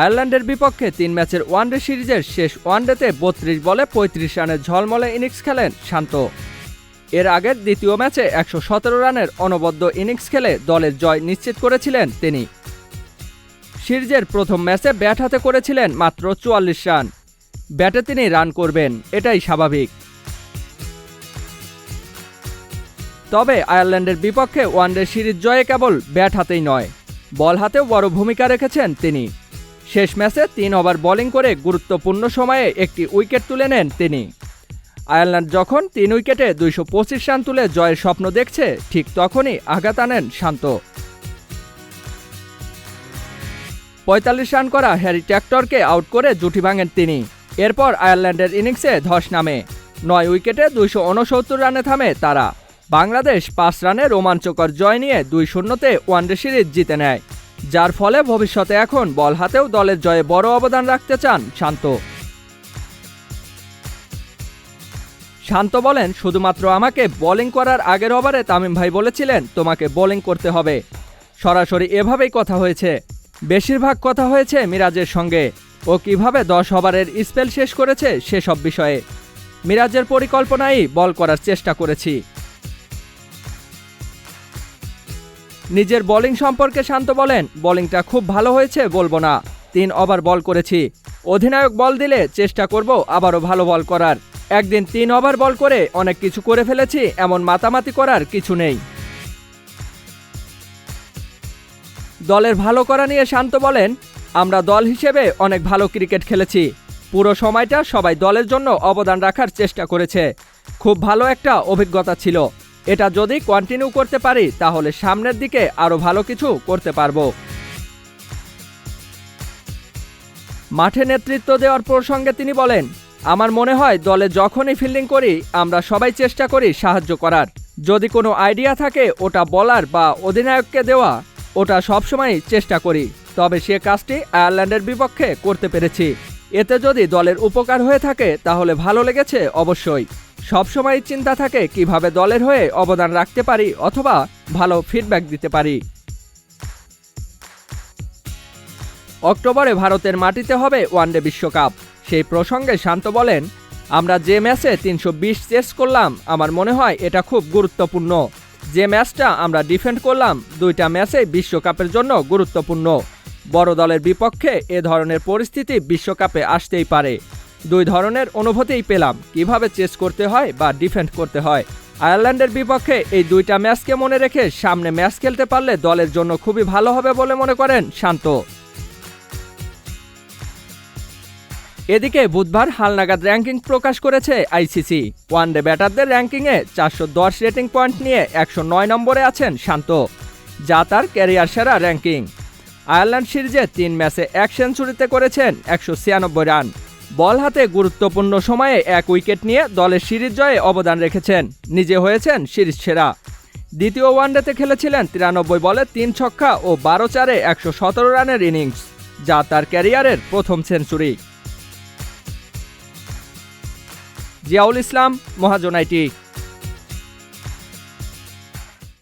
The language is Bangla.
আয়ারল্যান্ডের বিপক্ষে তিন ম্যাচের ওয়ানডে সিরিজের শেষ ওয়ানডেতে বত্রিশ বলে পঁয়ত্রিশ রানের ঝলমলে ইনিংস খেলেন শান্ত। এর আগের দ্বিতীয় ম্যাচে একশো সতেরো রানের অনবদ্য ইনিংস খেলে দলের জয় নিশ্চিত করেছিলেন তিনি। সিরিজের প্রথম ম্যাচে ব্যাট হাতে করেছিলেন মাত্র চুয়াল্লিশ রান। ব্যাটে তিনি রান করবেন, এটাই স্বাভাবিক। তবে আয়ারল্যান্ডের বিপক্ষে ওয়ানডে সিরিজ জয়ে কেবল ব্যাট হাতেই নয়, বল হাতেও বড় ভূমিকা রেখেছেন তিনি। শেষ ম্যাচে তিন ওভার বোলিং করে গুরুত্বপূর্ণ সময়ে একটি উইকেট তুলে নেন তিনি। আয়ারল্যান্ড যখন তিন উইকেটে দুইশো পঁচিশ রান তুলে জয়ের স্বপ্ন দেখছে, ঠিক তখনই আঘাত আনেন শান্ত। পঁয়তাল্লিশ রান করা হ্যারি ট্র্যাক্টরকে আউট করে জুটি ভাঙেন তিনি। এরপর আয়ারল্যান্ডের ইনিংসে ধস নামে। নয় উইকেটে দুইশো উনসত্তর রানে থামে তারা। বাংলাদেশ পাঁচ রানে রোমাঞ্চকর জয় নিয়ে দুই শূন্যতে ওয়ানডে সিরিজ জিতে নেয়। যার ফলে ভবিষ্যতে এখন বল হাতেও দলের জয়ে বড় অবদান রাখতে চান শান্ত। শান্ত বলেন, শুধুমাত্র আমাকে বোলিং করার আগের ওভারে তামিম ভাই বলেছিলেন, তোমাকে বোলিং করতে হবে। সরাসরি এভাবেই কথা হয়েছে। বেশিরভাগ কথা হয়েছে মিরাজের সঙ্গে। ও কীভাবে দশ ওভারের স্পেল শেষ করেছে সেসব বিষয়ে। মিরাজের পরিকল্পনাই বল করার চেষ্টা করেছি। নিজের বোলিং সম্পর্কে শান্ত বলেন বোলিংটা খুব ভালো হয়েছে, বলব না। তিন ওভার বল করেছি। অধিনায়ক বল দিলে চেষ্টা করব আবারও ভালো বল করার। একদিন তিন ওভার বল করে অনেক কিছু করে ফেলেছি, এমন মাতামাতি করার কিছু নেই। দলের ভালো করা নিয়ে শান্ত বলেন, আমরা দল হিসেবে অনেক ভালো ক্রিকেট খেলেছি। পুরো সময়টা সবাই দলের জন্য অবদান রাখার চেষ্টা করেছে। খুব ভালো একটা অভিজ্ঞতা ছিল। এটা যদি কন্টিনিউ করতে পারি, তাহলে সামনের দিকে আরও ভালো কিছু করতে পারব। মাঠে নেতৃত্ব দেওয়ার প্রসঙ্গে তিনি বলেন, আমার মনে হয় দলে যখনই ফিল্ডিং করি, আমরা সবাই চেষ্টা করি সাহায্য করার। যদি কোনো আইডিয়া থাকে, ওটা বলার বা অধিনায়ককে দেওয়া, ওটা সবসময় চেষ্টা করি। তবে সে কাজটি আয়ারল্যান্ডের বিপক্ষে করতে পেরেছি। এতে যদি দলের উপকার হয়ে থাকে, তাহলে ভালো লেগেছে অবশ্যই। সবসময় চিন্তা থাকে কীভাবে দলের হয়ে অবদান রাখতে পারি অথবা ভালো ফিডব্যাক দিতে পারি। অক্টোবরে ভারতের মাটিতে হবে ওয়ানডে বিশ্বকাপ। সেই প্রসঙ্গে শান্ত বলেন, আমরা যে ম্যাচে তিনশো বিশ চেস করলাম, আমার মনে হয় এটা খুব গুরুত্বপূর্ণ। যে ম্যাচটা আমরা ডিফেন্ড করলাম, দুইটা ম্যাচে বিশ্বকাপের জন্য গুরুত্বপূর্ণ। বড় দলের বিপক্ষে এ ধরনের পরিস্থিতি বিশ্বকাপে আসতেই পারে। দুই ধরনের অনুভূতিই পেলাম, কীভাবে চেস করতে হয় বা ডিফেন্ড করতে হয়। আয়ারল্যান্ডের বিপক্ষে এই দুইটা ম্যাচকে মনে রেখে সামনে ম্যাচ খেলতে পারলে দলের জন্য খুবই ভালো হবে বলে মনে করেন শান্ত। এদিকে বুধবার হালনাগাদ র্যাঙ্কিং প্রকাশ করেছে আইসিসি। ওয়ানডে ব্যাটারদের র্যাঙ্কিংয়ে চারশো দশ রেটিং পয়েন্ট নিয়ে একশো নয় নম্বরে আছেন শান্ত, যা তার ক্যারিয়ার সেরা র্যাঙ্কিং। আয়ারল্যান্ড সিরিজে তিন ম্যাচে এক সেঞ্চুরিতে করেছেন একশো ছিয়ানব্বই রান। বল হাতে গুরুত্বপূর্ণ সময়ে এক উইকেট নিয়ে দলের সিরিজ জয়ে অবদান রেখেছেন। নিজে হয়েছেন সিরিজ সেরা। দ্বিতীয় ওয়ানডেতে খেলেছিলেন তিরানব্বই বলে তিন ছক্কা ও বারো চারে একশো সতেরো রানের ইনিংস, যা তার ক্যারিয়ারের প্রথম সেঞ্চুরি। জিয়াউল ইসলাম মহাজনাইটি